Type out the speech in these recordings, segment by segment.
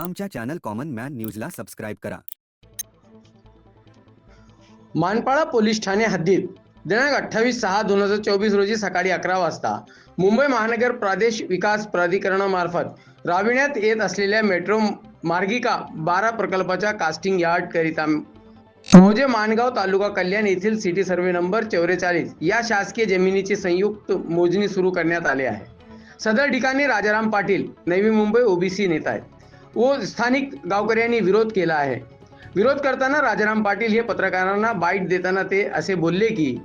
आमच्या channel common man न्यूजला subscribe करा. मानपाडा पोलीस ठाणे हद्दीत दिनांक अठ्ठावीस सहा दोन हजार चोवीस रोजी सकाळी अकरा वाजता मुंबई महानगर प्रदेश विकास प्राधिकरणामार्फत राबविण्यात येत असलेल्या मेट्रो मार्गिका बारा प्रकल्पाच्या कास्टिंग यार्ड करिता मौजे माणगाव तालुका कल्याण येथील सिटी सर्वे नंबर चौवेचाळीस या शासकीय जमिनीची संयुक्त मोजणी सुरू करण्यात आली आहे. सदर ठिकाणी राजाराम पाटील नवी मुंबई ओबीसी नेता आहेत. व स्थानिक गावकऱ्यांनी विरोध केला आहे. विरोध करताना राजाराम पाटील हे पत्रकारांना बाईट देताना ते असे बोलले की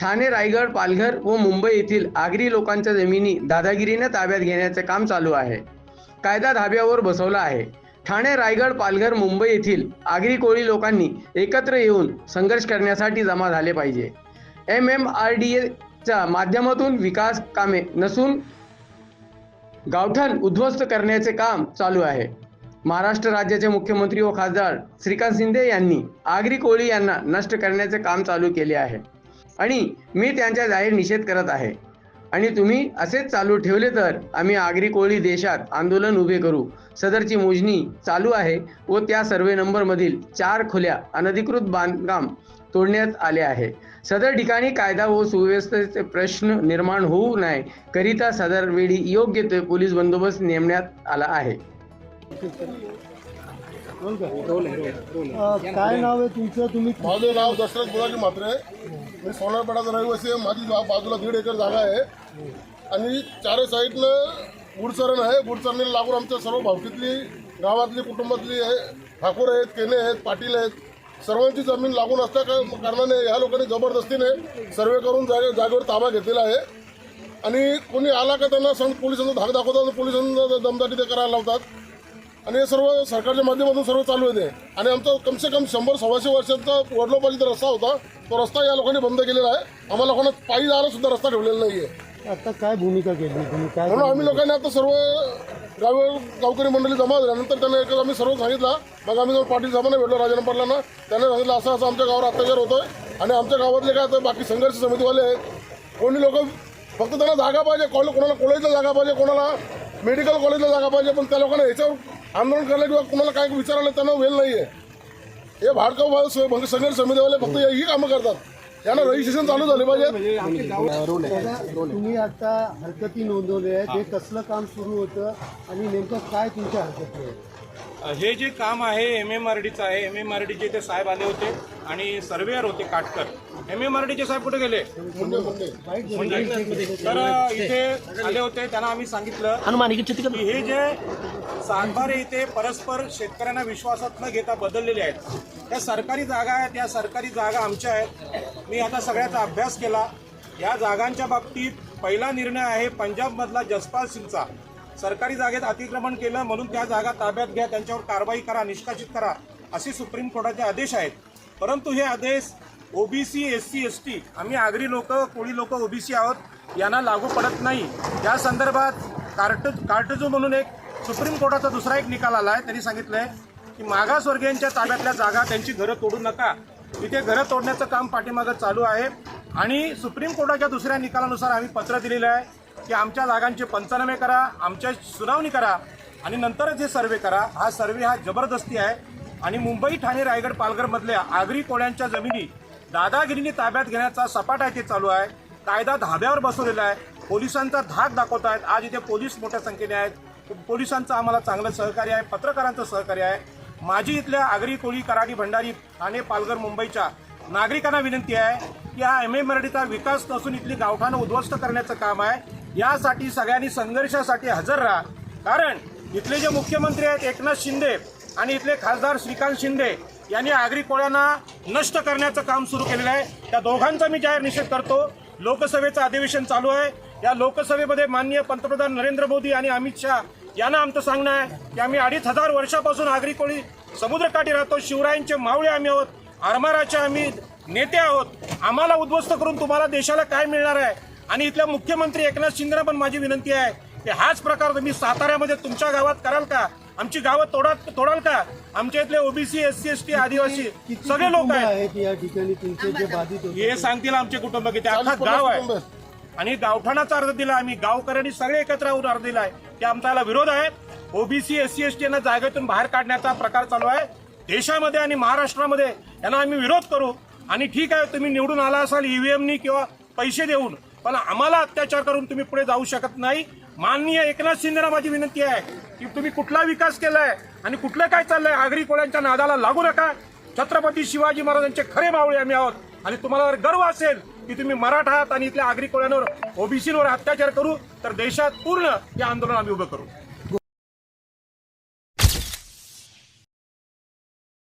ठाणे रायगड पालघर व मुंबई येथील आगरी लोकांच्या जमिनी दादागिरीने ताब्यात घेण्याचे काम चालू आहे. कायदा धाब्यावर बसवला आहे. ठाणे रायगड पालघर मुंबई येथील आगरी कोळी लोकांनी एकत्र येऊन संघर्ष करण्यासाठी जमा झाले पाहिजे. एम एम आर डी एच्या माध्यमातून विकास कामे नसून गावठाण उद्ध्वस्त करण्याचे काम चालू आहे. महाराष्ट्र राज्याचे मुख्यमंत्री व खासदार श्रीकांत शिंदे यांनी आगरी कोळी यांना नष्ट करण्याचे काम चालू केले आहे. आणि मी त्यांचा जाहीर निषेध करत आहे. आणि तुम्ही असेच चालू ठेवले तर आम्ही आगरी कोळी देशात आंदोलन उभे करू. सदरची मोजणी चालू आहे व त्या सर्वे नंबरमधील चार खोल्या अनधिकृत बांधकाम तोडण्यात आले आहे. सदर ठिकाणी कायदा व सुव्यवस्थेचे प्रश्न निर्माण होऊ नये करिता सदर वेळी योग्य ते पोलीस बंदोबस्त नेमण्यात आला आहे. काय नाव आहे तुमचं? तुम्ही माझं नाव दशरथ बुधाजी म्हात्रे मी सोनारपेठाचा रहिवासी आहे. माझी बाजूला दीड एकर जागा आहे. आणि चारही साईडनं गुडचरण आहे. गुडचरणीला लागून आमच्या सर्व भावकीतली गावातली कुटुंबातली आहे. ठाकूर आहेत केने आहेत पाटील आहेत. सर्वांची जमीन लागून असल्या का- कारणाने ह्या लोकांनी जबरदस्तीने सर्वे करून जागे जागेवर ताबा घेतलेला आहे. आणि कोणी आला का त्यांना सण पोलिसांचा धाक दाखवतात पोलिसांना दमदाटी ते करायला लावतात. आणि हे सर्व सरकारच्या माध्यमातून सर्व चालू आहे ते. आणि आमचा कमसे कम शंभर सव्वाशे वर्षाचा वडलोपाची रस्ता होता. तो रस्ता या लोकांनी बंद केलेला आहे. आम्हाला कोणा पायी जायला सुद्धा रस्ता ठेवलेला नाही आहे आता काय भूमिका केली? तुम्ही काय म्हणून आम्ही लोकांनी आता सर्व गाव गावकरी मंडळी जमा झाल्यानंतर त्यांना एकच आम्ही सर्व सांगितलं. मग आम्ही जाऊन पाटील साहेबांना भेटलो राजाराम पाटलांना. त्यांना सांगितलं असं असं आमच्या गावावर अत्याचार होतोय. आणि आमच्या गावातले काय बाकी संघर्ष समितीवाले आहेत. कोणी लोक फक्त त्यांना जागा पाहिजे. कॉलेज कोणाला कॉलेजला जागा पाहिजे कोणाला मेडिकल कॉलेजला जागा पाहिजे. पण त्या लोकांना याच्यावर आंदोलन करायला किंवा कोणाला काय विचारायला त्यांना वेळ नाही आहे हे भाडकाव संघर्ष समितीवाले फक्त ही कामं करतात. यांना रजिस्ट्रेशन चालू झाले पाहिजे. तुम्ही आता हरकती नोंदवल्या आहेत. हे कसलं काम सुरू होतं आणि नेमकं काय तुमच्या हरकती आहे हे जे काम आहे एम एम आर डीचं आहे. एम एम आर डीचे ते साहेब आले होते आणि सर्वेअर होते काटकर. एम आर डीचे साहेब कुठे गेले? म्हणजे तर इथे आले होते त्यांना आम्ही सांगितलं की हे जे सातबारे इथे परस्पर शेतकऱ्यांना विश्वासात न घेता बदललेले आहेत. त्या सरकारी जागा आहेत या सरकारी जागा आमच्या आहेत. मी आता सगळ्याचा अभ्यास केला. या जागांच्या बाबतीत पहिला निर्णय आहे पंजाबमधला जसपाल सिंगचा. सरकारी जागेत अतिक्रमण केलं म्हणून त्या जागा ताब्यात घ्या त्यांच्यावर कारवाई करा निष्कासित करा असे सुप्रीम कोर्टाचे आदेश आहेत. परंतु हे आदेश OBC S C S T आम्ही आगरी लोक कोळी लोक ओबीसी आहोत यांना लागू पडत नाही. या संदर्भात कार्ट कार्टजो म्हणून एक सुप्रीम कोर्टाचा दुसरा एक निकाल आला आहे. त्यांनी सांगितलंय की मागासवर्गीयांच्या ताब्यातल्या जागा त्यांची घरं तोडू नका. तिथे घरं तोडण्याचं काम पाठीमागं चालू आहे. आणि सुप्रीम कोर्टाच्या दुसऱ्या निकालानुसार आम्ही पत्र दिलेलं आहे की आमच्या जागांचे पंचनामे करा आमच्या सुनावणी करा आणि नंतरच हे सर्वे करा. हा सर्वे हा जबरदस्ती आहे. आणि मुंबई ठाणे रायगड पालघरमधल्या आगरी कोळ्यांच्या जमिनी दादागिरीने ताब्यात घेण्याचा सपाटा इथे चालू आहे. कायदा धाब्यावर बसवलेला आहे. पोलिसांचा धाक दाखवत आहेत. आज इथे पोलीस मोठ्या संख्येने आहेत. पोलिसांचं आम्हाला चांगलं सहकार्य आहे. पत्रकारांचं सहकार्य आहे. माझी इथल्या आगरी कोळी कराडी भंडारी ठाणे पालघर मुंबईच्या नागरिकांना विनंती आहे की हा एम ए मराठीचा विकास नसून इथली गावठाणं उद्ध्वस्त करण्याचं काम आहे. यासाठी सगळ्यांनी संघर्षासाठी हजर राहा. कारण इथले जे मुख्यमंत्री आहेत एकनाथ शिंदे आणि इथले खासदार श्रीकांत शिंदे यांनी आगरी कोळ्यांना नष्ट करण्याचं काम सुरू केलेलं आहे. त्या दोघांचा मी जाहीर निषेध करतो. लोकसभेचं अधिवेशन चालू आहे. या लोकसभेमध्ये माननीय पंतप्रधान नरेंद्र मोदी आणि अमित शहा यांना आमचं सांगणं आहे की आम्ही अडीच हजार वर्षापासून आगरी कोळी समुद्रकाठी राहतो. शिवरायांचे मावळे आम्ही आहोत. आरमाराचे आम्ही नेते आहोत. आम्हाला उद्ध्वस्त करून तुम्हाला देशाला काय मिळणार आहे? आणि इथल्या मुख्यमंत्री एकनाथ शिंदेना पण माझी विनंती आहे की हाच प्रकार तुम्ही साताऱ्यामध्ये तुमच्या गावात कराल का? आमची गावं तोडा तोडाल का? आमच्या इथले OBC S C S T आदिवासी किती सगळे लोक कुटुंब आहेत. आहेत या ठिकाणी तुमचे जे बाधित होते? हे सांगतील आमचे कुटुंब किती. अख्खा गाव आहे. आणि गावठाणाचा अर्ज दिला आम्ही. गावकऱ्यांनी सगळे एकत्र येऊन अर्ज दिलाय. की आमच्याला विरोध आहे. OBC S C S T यांना जागेतून बाहेर काढण्याचा प्रकार चालू आहे. देशामध्ये आणि महाराष्ट्रामध्ये यांना आम्ही विरोध करू. आणि ठीक आहे तुम्ही निवडून आला असाल ईव्हीएमनी किंवा पैसे देऊन पण आम्हाला अत्याचार करून तुम्ही पुढे जाऊ शकत नाही. माननीय एकनाथ शिंदेना माझी विनंती आहे. की तुम्ही कुठला विकास केलाय आणि कुठलं काय चाललंय? आगरी कोळ्यांच्या नादाला लागू नका. छत्रपती शिवाजी महाराजांचे खरे मावळे आम्ही आहोत. आणि तुम्हाला जर गर्व असेल की तुम्ही मराठा आहात आणि इथल्या आगरी कोळ्यांवर ओबीसीवर अत्याचार करू तर देशात पूर्ण हे आंदोलन आम्ही उभं करू.